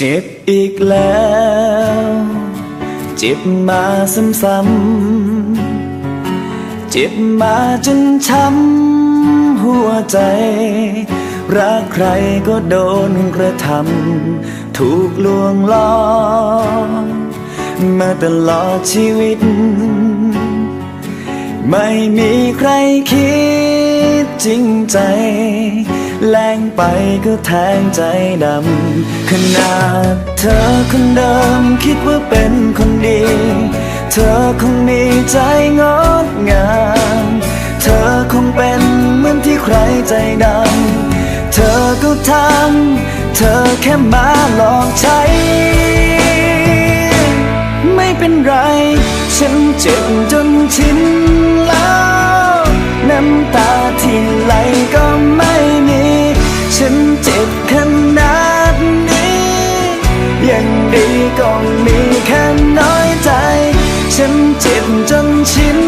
เจ็บอีกแล้ว เจ็บมาซ้ำๆเจ็บมาจนช้ำหัวใจ รักใครก็โดนกระทำถูกลวงล้อมาตลอดชีวิต ไม่มีใครคิดจริงใจ แรงไปก็แทงใจดำ ขนาดเธอคนเดิมคิดว่าเป็นคนดี เธอคงมีใจงดงาม เธอคงเป็นเหมือนที่ใครใจดำ เธอก็ทำเธอแค่มาหลอกใช้ ไม่เป็นไร ฉันเจ็บจนชิน จ็บขนาดนี้ ยังดีก็มีแค่น้อยใจ ฉันเจ็บจนชิน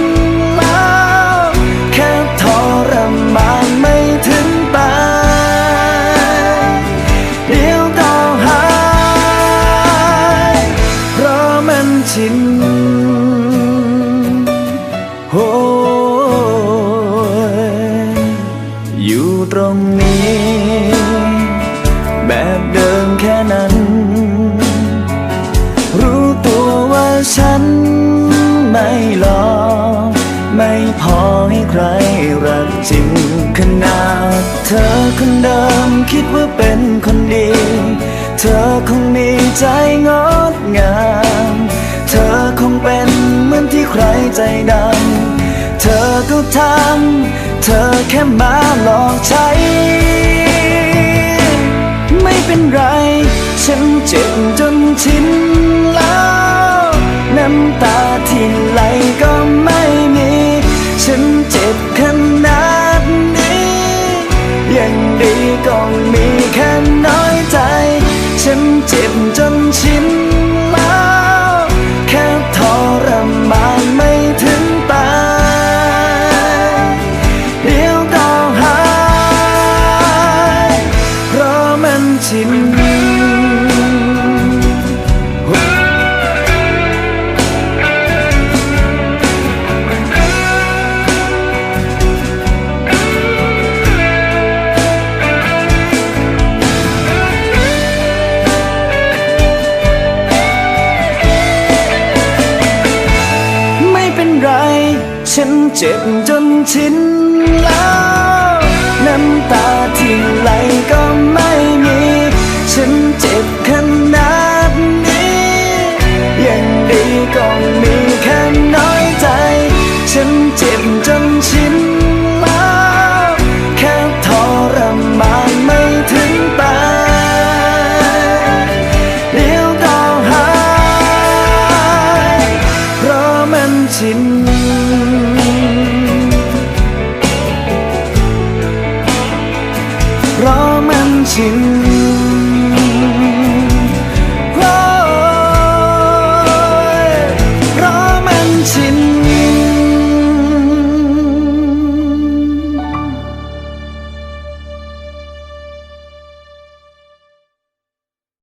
พอให้ใครรักจริงขนาดเธอคนเดิมคิดว่าเป็นคนดี เธอคงมีใจงดงาม เธอคงเป็นเหมือนที่ใครใจดำ เธอก็ทำ เธอแค่มาหลอกใช้ ไม่เป็นไร ฉันเจ็บจนชินแล้ว น้ำตาที่ไหลก็ไม่ เจ็บจนชินแล้ว น้ำตาที่ไหลก็ไม่มี ฉันเจ็บขนาดนี้ ยังดีก็มีแค่น้อยใจ ฉันเจ็บจนชินแล้ว แค่ทรมานไม่ถึงตายเดี๋ยวก็หาย เพราะมันชิน you